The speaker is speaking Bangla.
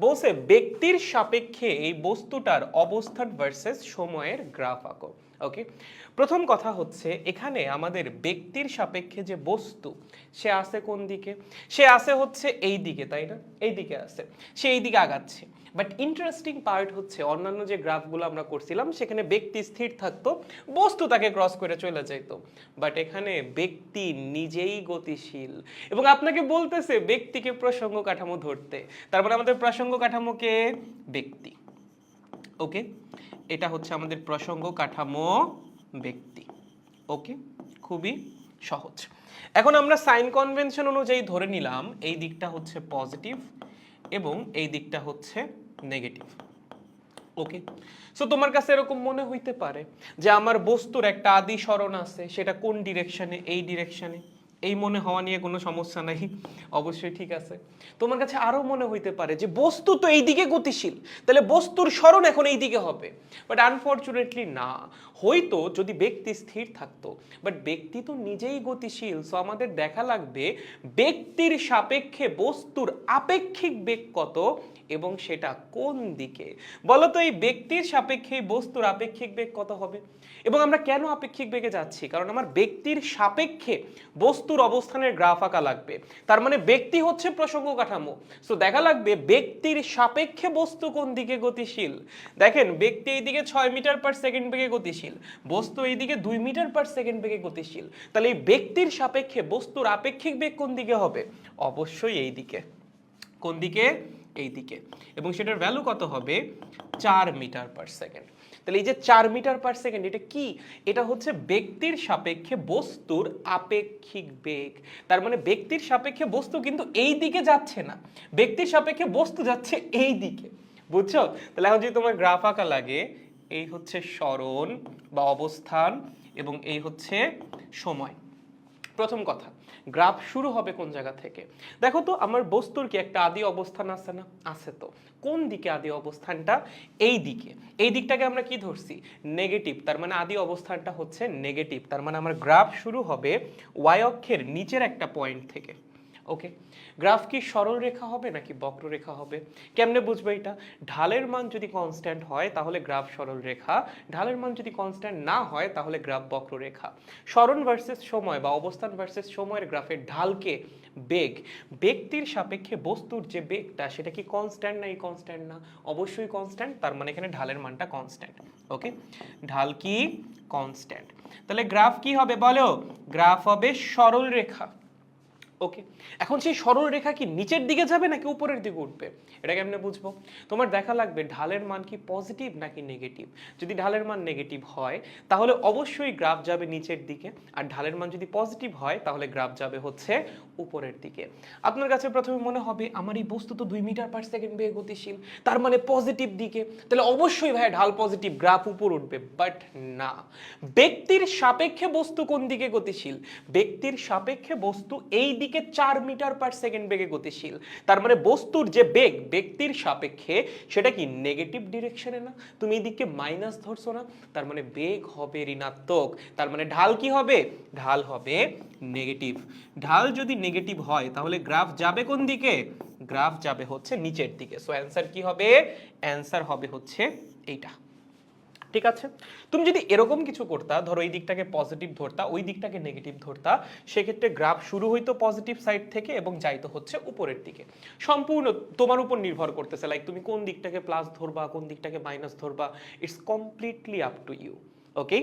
বলছে ব্যক্তির সাপেক্ষে এই বস্তুটার অবস্থান ভার্সেস সময়ের গ্রাফ আঁকো। ওকে প্রথম কথা হচ্ছে, এখানে আমাদের ব্যক্তির সাপেক্ষে যে বস্তু, সে আসে কোন দিকে? সে আসে হচ্ছে এই দিকে, তাই না? এই দিকে আসে সে এই দিকে আগাচ্ছে। বাট ইন্টারেস্টিং পার্ট হচ্ছে, অন্যান্য যে গ্রাফগুলো আমরা করছিলাম, সেখানে ব্যক্তি স্থির থাকতো, বস্তু তাকে ক্রস করে চলে যেত বাট এখানে ব্যক্তি নিজেই গতিশীল। এবং আপনাকে বলতেছে, ব্যক্তিকে প্রসঙ্গ কাঠামো ধরতে। তারপরে আমাদের প্রসঙ্গ কাঠামোকে ব্যক্তি। ওকে এটা হচ্ছে আমাদের প্রসঙ্গ কাঠামো ব্যক্তি। ওকে? খুবই সহজ। এখন আমরা সাইন কনভেনশন অনুযায়ী ধরে নিলাম এই দিকটা হচ্ছে পজিটিভ এবং এই দিকটা হচ্ছে নেগেটিভ। ওকে? সো তোমার কাছে এরকম মনে হইতে পারে যে আমার বস্তুর একটা আদি স্মরণ আছে, সেটা কোন ডিরেকশনে এই ডিরেকশনে এই মনে হওয়া নিয়ে কোনো সমস্যা নাই। অবশ্যই ঠিক আছে। তোমার কাছে আরও মনে হইতে পারে যে বস্তু তো এই দিকে গতিশীল। তাহলে বস্তুর স্মরণ এখন এই দিকে হবে। বাট আনফর্চুনেটলি না। হয়তো যদি ব্যক্তি স্থির থাকতো বাট ব্যক্তি তো নিজেই গতিশীল সো আমাদের দেখা লাগবে ব্যক্তির সাপেক্ষে বস্তুর আপেক্ষিক বেগ কত? এবং সেটা কোন দিকে? বলতো এই ব্যক্তির সাপেক্ষে বস্তুর আপেক্ষিক বেগ কত হবে? এবং আমরা কেন আপেক্ষিক বেগে যাচ্ছি? কারণ আমার ব্যক্তির সাপেক্ষে বস্তুর অবস্থানের গ্রাফ আঁকা লাগবে। তার মানে ব্যক্তি হচ্ছে প্রসঙ্গ কাঠামো। সো দেখা লাগবে ব্যক্তির সাপেক্ষে বস্তু কোন দিকে গতিশীল? দেখেন, ব্যক্তি এইদিকে ছয় মিটার পার সেকেন্ড বেগে গতিশীল। বস্তু এইদিকে দুই মিটার পার সেকেন্ড বেগে গতিশীল। তাহলে এই ব্যক্তির সাপেক্ষে বস্তুর আপেক্ষিক বেগ কোন দিকে হবে? অবশ্যই এই দিকে কোন দিকে? এই দিকে এবং সেটার ভ্যালু কত হবে? চার মিটার পার সেকেন্ড তাহলে এই যে চার মিটার পার সেকেন্ড এটা কি? এটা হচ্ছে ব্যক্তির সাপেক্ষে বস্তুর আপেক্ষিক বেগ। তার মানে ব্যক্তির সাপেক্ষে বস্তু কিন্তু এই দিকে যাচ্ছে না। ব্যক্তির সাপেক্ষে বস্তু যাচ্ছে এই দিকে বুঝছ? তাহলে এখন যদি তোমার গ্রাফ আঁকা লাগে, এই হচ্ছে স্মরণ বা অবস্থান এবং এই হচ্ছে সময়। প্রথম কথা গ্রাফ শুরু হবে কোন জায়গা থেকে? দেখো তো, আমার বস্তুর কি একটা আদি অবস্থান আছে না? আছে তো। কোন দিকে আদি অবস্থানটা? এই দিকে। এই দিকটাকে আমরা কি ধরছি? নেগেটিভ তার মানে আদি অবস্থানটা হচ্ছে নেগেটিভ তার মানে আমার গ্রাফ শুরু হবে ওয়াই অক্ষের নিচের একটা পয়েন্ট থেকে। ওকে গ্রাফ কি সরল রেখা হবে নাকি বক্ররেখা হবে? কেমনে বুঝবে এটা? ঢালের মান যদি কনস্ট্যান্ট হয়, তাহলে গ্রাফ সরল রেখা। ঢালের মান যদি কনস্ট্যান্ট না হয়, তাহলে গ্রাফ বক্ররেখা সরণ ভার্সেস সময় বা অবস্থান ভার্সেস সময়ের গ্রাফের ঢালকে বেগ। ব্যক্তির সাপেক্ষে বস্তুর যে বেগটা, সেটা কি কনস্ট্যান্ট না এই কনস্ট্যান্ট না? অবশ্যই কনস্ট্যান্ট তার মানে এখানে ঢালের মানটা কনস্ট্যান্ট ওকে ঢাল কি কনস্ট্যান্ট তাহলে গ্রাফ কি হবে বলো? গ্রাফ হবে সরল রেখা। ওকে এখন সেই সরল রেখা কি নিচের দিকে যাবে নাকি উপরের দিকে উঠবে? এটা কেমনে বুঝব? তোমার দেখা লাগবে ঢালের মান কি পজিটিভ নাকি নেগেটিভ যদি ঢালের মান নেগেটিভ হয়, তাহলে অবশ্যই গ্রাফ যাবে নিচের দিকে। আর ঢালের মান যদি পজিটিভ হয়, তাহলে গ্রাফ যাবে হচ্ছে উপরের দিকে। আপনার কাছে প্রথমে মনে হবে, আমার এই বস্তু তো দুই মিটার পার সেকেন্ড বেগে গতিশীল। তার মানে পজিটিভ দিকে। তাহলে অবশ্যই ভাই ঢাল পজিটিভ গ্রাফ উপর উঠবে। বাট না। ব্যক্তির সাপেক্ষে বস্তু কোন দিকে গতিশীল? ব্যক্তির সাপেক্ষে বস্তু এই দিকে চার মিটার পার সেকেন্ড বেগে গতিশীল। তার মানে বস্তুর যে বেগ ব্যক্তির সাপেক্ষে সেটা কি নেগেটিভ ডিরেকশনে না? তুমি এই দিকে মাইনাস ধরছো না? তার মানে বেগ হবে ঋণাত্মক। তার মানে ঢাল কি হবে? ঢাল হবে নেগেটিভ ঢাল যদি নেগেটিভ হয়, তাহলে গ্রাফ যাবে কোন দিকে? গ্রাফ যাবে হচ্ছে নিচের দিকে। সো অ্যান্সার কি হবে? অ্যান্সার হবে হচ্ছে এইটা। ঠিক আছে? তুমি যদি এরকম কিছু করতা, ধরো এই দিকটাকে পজিটিভ ধরতা, ওই দিকটাকে নেগেটিভ ধরতা, সেক্ষেত্রে গ্রাফ শুরু হইতো পজিটিভ সাইড থেকে এবং যাইতো হচ্ছে উপরের দিকে। সম্পূর্ণ তোমার উপর নির্ভর করতেছে লাইক তুমি কোন দিকটাকে প্লাস ধরবা, কোন দিকটাকে মাইনাস ধরবা it's completely up to you okay